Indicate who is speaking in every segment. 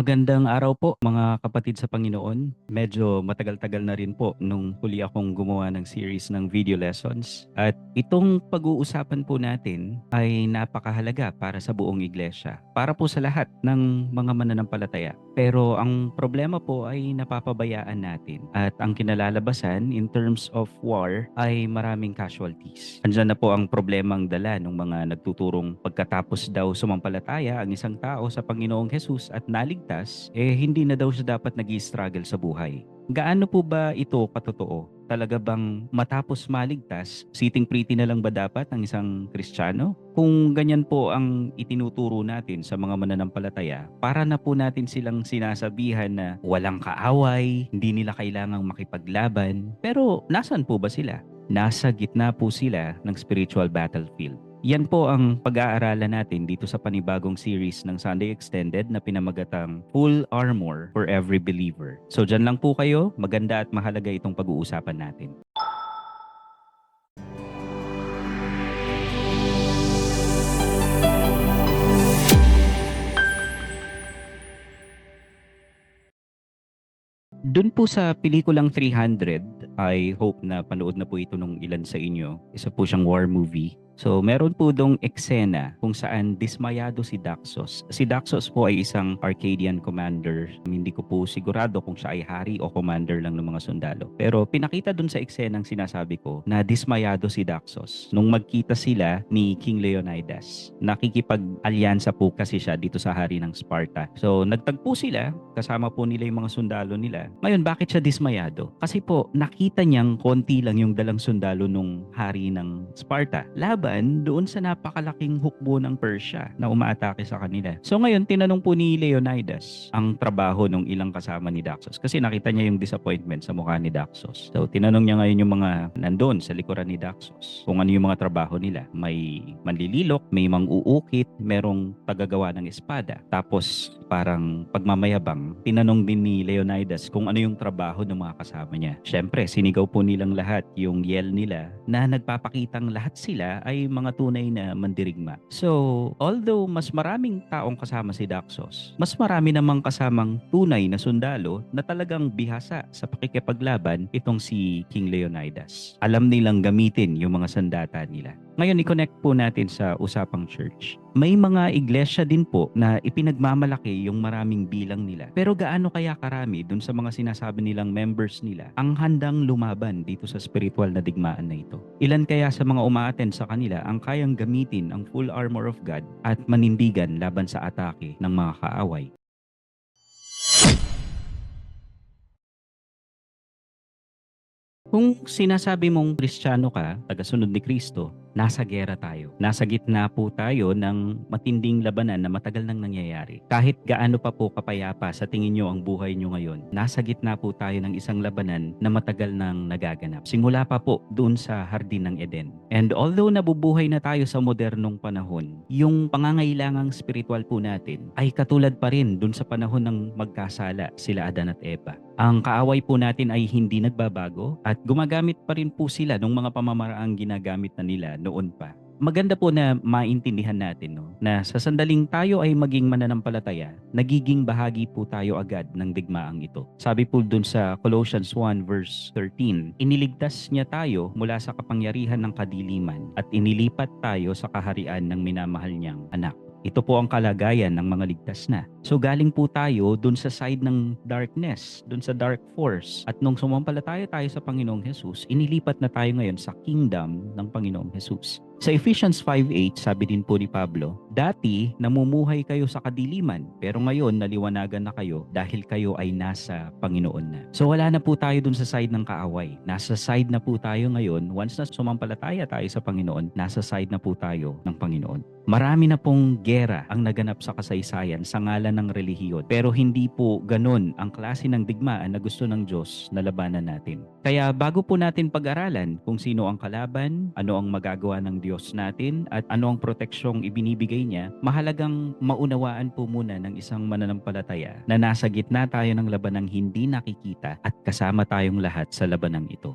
Speaker 1: Magandang araw po mga kapatid sa Panginoon. Medyo matagal-tagal na rin po nung huli akong gumawa ng series ng video lessons. At itong pag-uusapan po natin ay napakahalaga para sa buong iglesia. Para po sa lahat ng mga mananampalataya. Pero ang problema po ay napapabayaan natin. At ang kinalalabasan in terms of war ay maraming casualties. Andyan na po ang problemang dala ng mga nagtuturong pagkatapos daw sumampalataya ang isang tao sa Panginoong Jesus at naligtas, eh hindi na daw siya dapat nag struggle sa buhay. Gaano po ba ito katotoo? Talaga bang matapos maligtas, sitting pretty na lang ba dapat ang isang Kristiyano? Kung ganyan po ang itinuturo natin sa mga mananampalataya, para na po natin silang sinasabihan na walang kaaway, hindi nila kailangang makipaglaban. Pero nasan po ba sila? Nasa gitna po sila ng spiritual battlefield. Yan po ang pag-aaralan natin dito sa panibagong series ng Sunday Extended na pinamagatang Full Armor for Every Believer. So dyan lang po kayo, maganda at mahalaga itong pag-uusapan natin. Doon po sa pelikulang 300, I hope na panood na po ito nung ilan sa inyo. Isa po siyang war movie. So meron po dong eksena kung saan dismayado si Daxos. Si Daxos po ay isang Arcadian commander. Hindi ko po sigurado kung siya ay hari o commander lang ng mga sundalo. Pero pinakita dun sa eksenang sinasabi ko na dismayado si Daxos nung magkita sila ni King Leonidas. Nakikipag-alyansa po kasi siya dito sa hari ng Sparta. So nagtagpo sila, kasama po nila yung mga sundalo nila. Ngayon, bakit siya dismayado? Kasi po, nakita niyang konti lang yung dalang sundalo nung hari ng Sparta. Laban doon sa napakalaking hukbo ng Persia na umaatake sa kanila. So ngayon, tinanong po ni Leonidas ang trabaho ng ilang kasama ni Daxos. Kasi nakita niya yung disappointment sa mukha ni Daxos. So tinanong niya ngayon yung mga nandun sa likuran ni Daxos kung ano yung mga trabaho nila. May manlililok, may mang-uukit, merong tagagawa ng espada. Tapos parang pagmamayabang, tinanong din ni Leonidas kung ano yung trabaho ng mga kasama niya. Siyempre, sinigaw po nilang lahat yung yell nila na nagpapakitang lahat sila ay mga tunay na mandirigma. So, although mas maraming taong kasama si Daxos, mas marami namang kasamang tunay na sundalo na talagang bihasa sa pakikipaglaban itong si King Leonidas. Alam nilang gamitin yung mga sandata nila. Ngayon, i-connect po natin sa usapang church. May mga iglesia din po na ipinagmamalaki yung maraming bilang nila. Pero gaano kaya karami dun sa mga sinasabi nilang members nila ang handang lumaban dito sa spiritual na digmaan na ito? Ilan kaya sa mga umaaten sa kanila ang kayang gamitin ang full armor of God at manindigan laban sa atake ng mga kaaway? Kung sinasabi mong Kristiyano ka, tagasunod ni Kristo, nasa gera tayo. Nasa gitna po tayo ng matinding labanan na matagal nang nangyayari. Kahit gaano pa po kapayapa sa tingin nyo ang buhay nyo ngayon, nasa gitna po tayo ng isang labanan na matagal nang nagaganap. Simula pa po doon sa Hardin ng Eden. And although nabubuhay na tayo sa modernong panahon, yung pangangailangang spiritual po natin ay katulad pa rin doon sa panahon ng magkasala sila Adan at Eva. Ang kaaway po natin ay hindi nagbabago at gumagamit pa rin po sila ng mga pamamaraang ginagamit na nila noon pa. Maganda po na maintindihan natin no, na sa sandaling tayo ay maging mananampalataya, nagiging bahagi po tayo agad ng digmaang ito. Sabi po dun sa Colossians 1 verse 13, iniligtas niya tayo mula sa kapangyarihan ng kadiliman at inilipat tayo sa kaharian ng minamahal niyang anak. Ito po ang kalagayan ng mga ligtas na. So galing po tayo dun sa side ng darkness, dun sa dark force. At nung sumampalataya tayo sa Panginoong Jesus, inilipat na tayo ngayon sa kingdom ng Panginoong Jesus. Sa Ephesians 5.8, sabi din po ni Pablo, Dati, namumuhay kayo sa kadiliman, pero ngayon naliwanagan na kayo dahil kayo ay nasa Panginoon na. So wala na po tayo dun sa side ng kaaway. Nasa side na po tayo ngayon. Once na sumampalataya tayo sa Panginoon, nasa side na po tayo ng Panginoon. Marami na pong gera ang naganap sa kasaysayan sa ngalan ng relihiyon. Pero hindi po ganun ang klase ng digmaan na gusto ng Diyos na labanan natin. Kaya bago po natin pag-aralan kung sino ang kalaban, ano ang magagawa ng Diyos natin, at ano ang proteksyong ibinibigay niya, mahalagang maunawaan po muna ng isang mananampalataya na nasa gitna tayo ng labanang hindi nakikita at kasama tayong lahat sa labanang ito.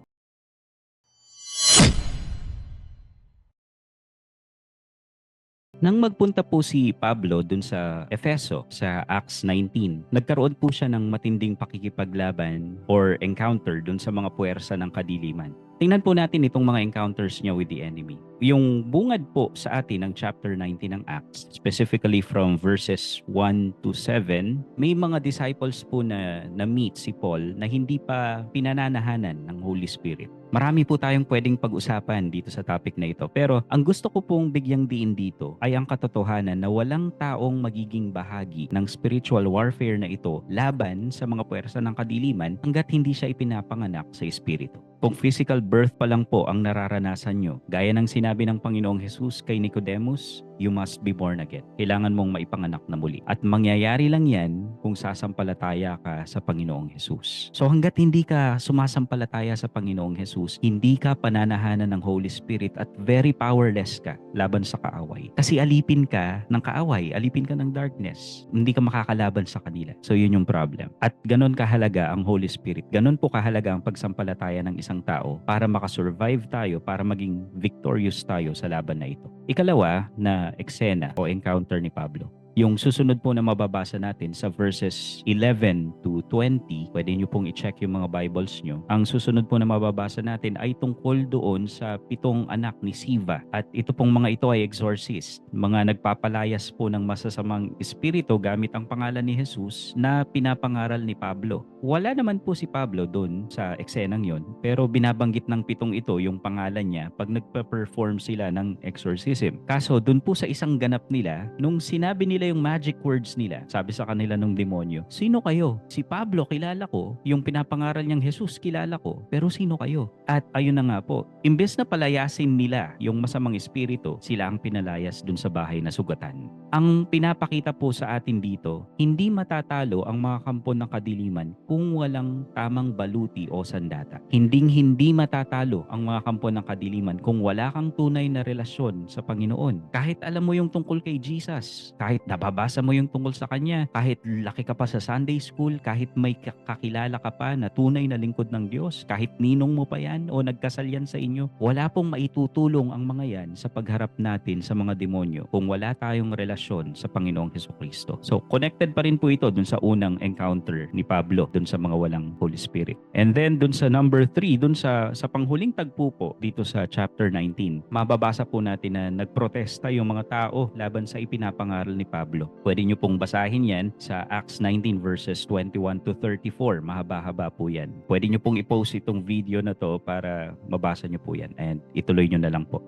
Speaker 1: Nang magpunta po si Pablo dun sa Efeso sa Acts 19, nagkaroon po siya ng matinding pakikipaglaban or encounter dun sa mga puwersa ng kadiliman. Tingnan po natin itong mga encounters niya with the enemy. Yung bungad po sa atin ng chapter 19 ng Acts, specifically from verses 1 to 7, may mga disciples po na na-meet si Paul na hindi pa pinananahanan ng Holy Spirit. Marami po tayong pwedeng pag-usapan dito sa topic na ito. Pero ang gusto ko pong bigyang diin dito ay ang katotohanan na walang taong magiging bahagi ng spiritual warfare na ito laban sa mga puwersa ng kadiliman hanggat hindi siya ipinapanganak sa Espiritu. Kung physical birth pa lang po ang nararanasan nyo, gaya ng sinabi ng Panginoong Jesus kay Nicodemus, you must be born again. Kailangan mong maipanganak na muli. At mangyayari lang yan kung sasampalataya ka sa Panginoong Jesus. So hanggat hindi ka sumasampalataya sa Panginoong Jesus, hindi ka pananahanan ng Holy Spirit at very powerless ka laban sa kaaway. Kasi alipin ka ng kaaway, alipin ka ng darkness. Hindi ka makakalaban sa kanila. So yun yung problem. At ganun kahalaga ang Holy Spirit. Ganun po kahalaga ang pagsampalataya ng isang tao para makasurvive tayo, para maging victorious tayo sa laban na ito. Ikalawa na eksena o encounter ni Pablo. Yung susunod po na mababasa natin sa verses 11 to 20, pwede nyo pong i-check yung mga Bibles nyo. Ang susunod po na mababasa natin ay tungkol doon sa pitong anak ni Siva. At ito pong mga ito ay exorcist, mga nagpapalayas po ng masasamang espiritu gamit ang pangalan ni Jesus na pinapangaral ni Pablo. Wala naman po si Pablo doon sa eksenang yon, pero binabanggit ng pitong ito yung pangalan niya pag nagpa-perform sila ng exorcism. Kaso doon po sa isang ganap nila, nung sinabi nila yung magic words nila, sabi sa kanila nung demonyo, Sino kayo? Si Pablo kilala ko, yung pinapangaral niyang Jesus kilala ko, pero sino kayo? At ayun na nga po, imbes na palayasin nila yung masamang espiritu, sila ang pinalayas dun sa bahay na sugatan. Ang pinapakita po sa atin dito, hindi matatalo ang mga kampo ng kadiliman kung walang tamang baluti o sandata. Hinding hindi matatalo ang mga kampo ng kadiliman kung wala kang tunay na relasyon sa Panginoon. Kahit alam mo yung tungkol kay Jesus, kahit nababasa mo yung tungkol sa Kanya, kahit laki ka pa sa Sunday school, kahit may ka- kakilala ka pa na tunay na lingkod ng Diyos, kahit ninong mo pa yan o nagkasal yan sa inyo, wala pong maitutulong ang mga yan sa pagharap natin sa mga demonyo kung wala tayong relasyon sa Panginoong Heso Kristo. So, connected pa rin po ito dun sa unang encounter ni Pablo dun sa mga walang Holy Spirit. And then dun sa number 3, dun sa, sa panghuling tagpo po dito sa chapter 19, mababasa po natin na nagprotesta yung mga tao laban sa ipinapangaral ni Pablo. Pwede nyo pong basahin yan sa Acts 19 verses 21 to 34. Mahaba-haba po yan. Pwede nyo pong i-post itong video na to para mabasa nyo po yan and ituloy nyo na lang po.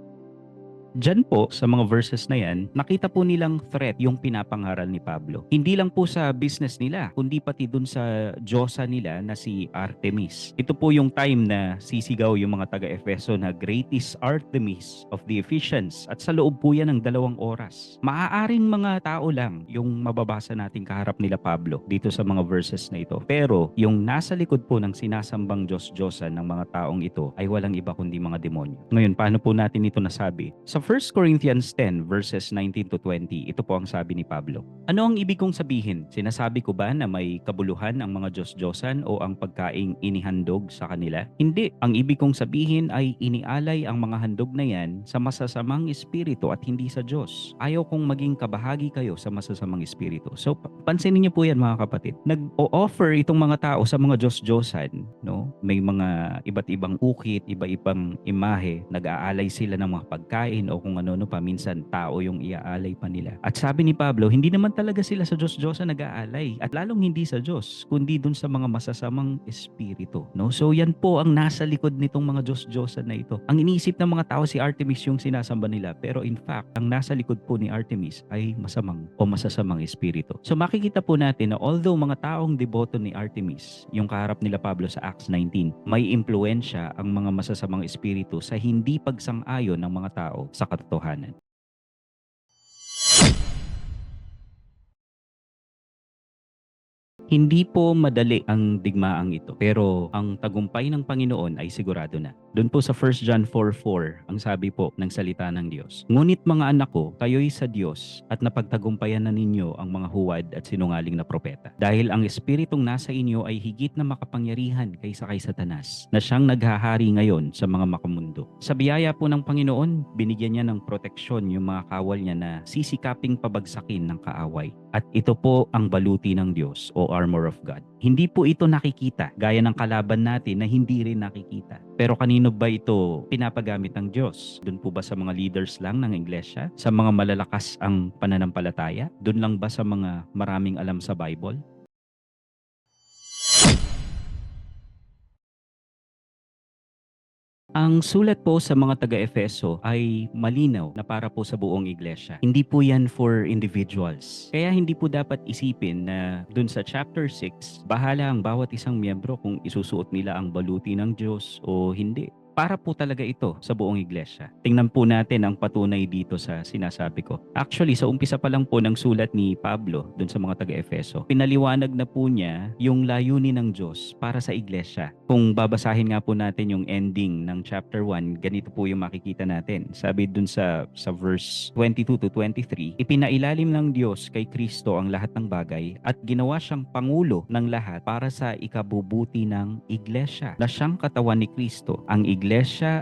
Speaker 1: Diyan po sa mga verses na yan, nakita po nilang threat yung pinapangaral ni Pablo. Hindi lang po sa business nila, kundi pati dun sa Diyosa nila na si Artemis. Ito po yung time na sisigaw yung mga taga-Efeso na Great is Artemis of the Ephesians at sa loob po yan ng dalawang oras. Maaaring mga tao lang yung mababasa nating kaharap nila Pablo dito sa mga verses na ito. Pero yung nasa likod po ng sinasambang Diyos-Diyosan ng mga taong ito ay walang iba kundi mga demonyo. Ngayon, paano po natin ito nasabi? Sa 1 Corinthians 10 verses 19 to 20, ito po ang sabi ni Pablo. Ano ang ibig kong sabihin? Sinasabi ko ba na may kabuluhan ang mga Diyos-Diyosan o ang pagkaing inihandog sa kanila? Hindi. Ang ibig kong sabihin ay inialay ang mga handog na yan sa masasamang espiritu at hindi sa Diyos. Ayaw kong maging kabahagi kayo sa masasamang espiritu. So, pa- pansinin niyo po yan mga kapatid. Nag-o-offer itong mga tao sa mga Diyos-Diyosan. No? May mga iba't ibang ukit, iba-ibang imahe. Nag-aalay sila ng mga pagkain o kung ano-ano pa. Minsan, tao yung iaalay pa nila. At sabi ni Pablo, hindi naman talaga sila sa Diyos-Diyosan nag-aalay. At lalong hindi sa Diyos, kundi dun sa mga masasamang espiritu. No? So yan po ang nasa likod nitong mga Diyos-Diyosan na ito. Ang iniisip ng mga tao si Artemis yung sinasamba nila. Pero in fact, ang nasa likod po ni Artemis ay masamang o masasamang espiritu. So makikita po natin na although mga taong deboto ni Artemis, yung kaharap nila Pablo sa Acts 19, may impluensya ang mga masasamang espiritu sa hindi pagsang-ayon ng mga tao sa katotohanan. Hindi po madali ang digmaang ito, pero ang tagumpay ng Panginoon ay sigurado na. Doon po sa 1 John 4.4, ang sabi po ng salita ng Diyos. Ngunit mga anak ko, kayo'y sa Diyos at napagtagumpayan na ninyo ang mga huwad at sinungaling na propeta. Dahil ang espiritong nasa inyo ay higit na makapangyarihan kaysa kay Satanas, na siyang naghahari ngayon sa mga makamundo. Sa biyaya po ng Panginoon, binigyan niya ng proteksyon yung mga kawal niya na sisikaping pabagsakin ng kaaway. At ito po ang baluti ng Diyos o armor of God. Hindi po ito nakikita gaya ng kalaban natin na hindi rin nakikita. Pero kanino ba ito pinapagamit ng Diyos? Doon po ba sa mga leaders lang ng iglesia? Sa mga malalakas ang pananampalataya? Doon lang ba sa mga maraming alam sa Bible? Ang sulat po sa mga taga-Efeso ay malinaw na para po sa buong iglesia. Hindi po yan for individuals. Kaya hindi po dapat isipin na dun sa chapter 6, bahala ang bawat isang miyembro kung isusuot nila ang baluti ng Diyos o hindi. Para po talaga ito sa buong iglesia. Tingnan po natin ang patunay dito sa sinasabi ko. Actually, sa umpisa pa lang po ng sulat ni Pablo dun sa mga taga-Efeso, pinaliwanag na po niya yung layunin ng Diyos para sa iglesia. Kung babasahin nga po natin yung ending ng chapter 1, ganito po yung makikita natin. Sabi dun sa, sa verse 22 to 23, Ipinailalim ng Diyos kay Kristo ang lahat ng bagay at ginawa siyang pangulo ng lahat para sa ikabubuti ng iglesia na siyang katawan ni Kristo. Ang iglesia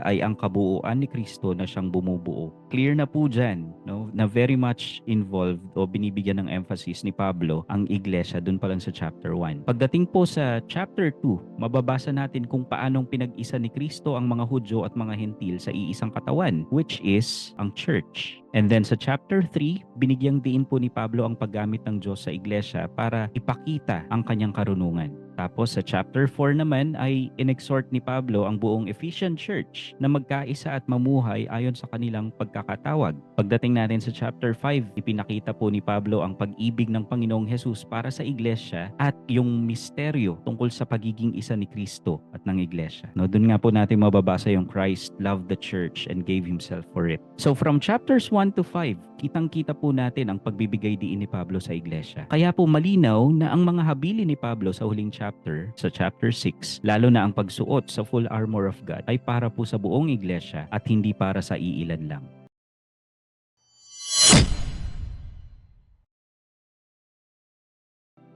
Speaker 1: ay ang kabuuan ni Kristo na siyang bumubuo. Clear na po dyan no, na very much involved o binibigyan ng emphasis ni Pablo ang iglesia dun pa lang sa chapter 1. Pagdating po sa chapter 2, mababasa natin kung paanong pinag-isa ni Kristo ang mga Hudyo at mga Hentil sa iisang katawan, which is ang church. And then sa chapter 3, binigyang diin po ni Pablo ang paggamit ng Diyos sa iglesia para ipakita ang kanyang karunungan. Tapos sa chapter 4 naman ay inexhort ni Pablo ang buong Ephesian Church na magkaisa at mamuhay ayon sa kanilang pagkakatawag. Pagdating natin sa chapter 5, ipinakita po ni Pablo ang pag-ibig ng Panginoong Jesus para sa iglesia at yung misteryo tungkol sa pagiging isa ni Kristo at ng iglesia. No, doon nga po natin mababasa yung Christ loved the church and gave himself for it. So from chapters 1 to 5, kitang-kita po natin ang pagbibigay diin ni Pablo sa iglesia. Kaya po malinaw na ang mga habili ni Pablo sa huling chapter, sa chapter 6, lalo na ang pagsuot sa full armor of God ay para po sa buong iglesia at hindi para sa iilan lang.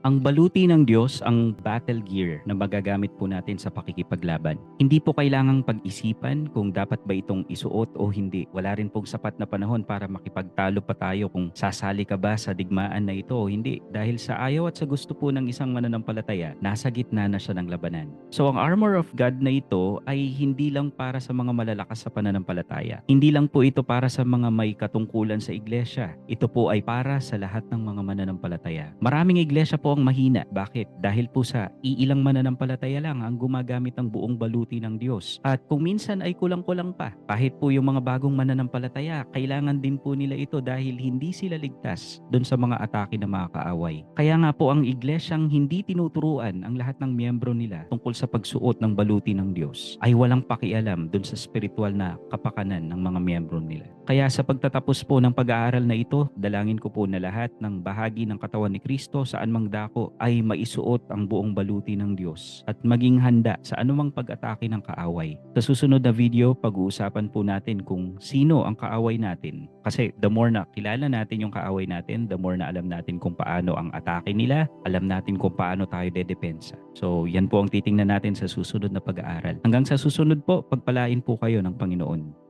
Speaker 1: Ang baluti ng Diyos ang battle gear na magagamit po natin sa pakikipaglaban. Hindi po kailangang pag-isipan kung dapat ba itong isuot o hindi. Wala rin pong sapat na panahon para makipagtalo pa tayo kung sasali ka ba sa digmaan na ito o hindi. Dahil sa ayaw at sa gusto po ng isang mananampalataya, nasa gitna na siya ng labanan. So ang armor of God na ito ay hindi lang para sa mga malalakas sa pananampalataya. Hindi lang po ito para sa mga may katungkulan sa iglesia. Ito po ay para sa lahat ng mga mananampalataya. Maraming iglesia po ang mahina. Bakit? Dahil po sa iilang mananampalataya lang ang gumagamit ng buong baluti ng Diyos. At kung minsan ay kulang-kulang pa, kahit po yung mga bagong mananampalataya, kailangan din po nila ito dahil hindi sila ligtas doon sa mga atake ng mga kaaway. Kaya nga po ang iglesyang hindi tinuturuan ang lahat ng miyembro nila tungkol sa pagsuot ng baluti ng Diyos ay walang pakialam doon sa spiritual na kapakanan ng mga miyembro nila. Kaya sa pagtatapos po ng pag-aaral na ito, dalangin ko po na lahat ng bahagi ng katawan ni Kristo saan mang dako ay maisuot ang buong baluti ng Diyos at maging handa sa anumang pag-atake ng kaaway. Sa susunod na video, pag-uusapan po natin kung sino ang kaaway natin. Kasi the more na kilala natin yung kaaway natin, the more na alam natin kung paano ang atake nila, alam natin kung paano tayo dedepensa. So yan po ang titingnan natin sa susunod na pag-aaral. Hanggang sa susunod po, pagpalain po kayo ng Panginoon.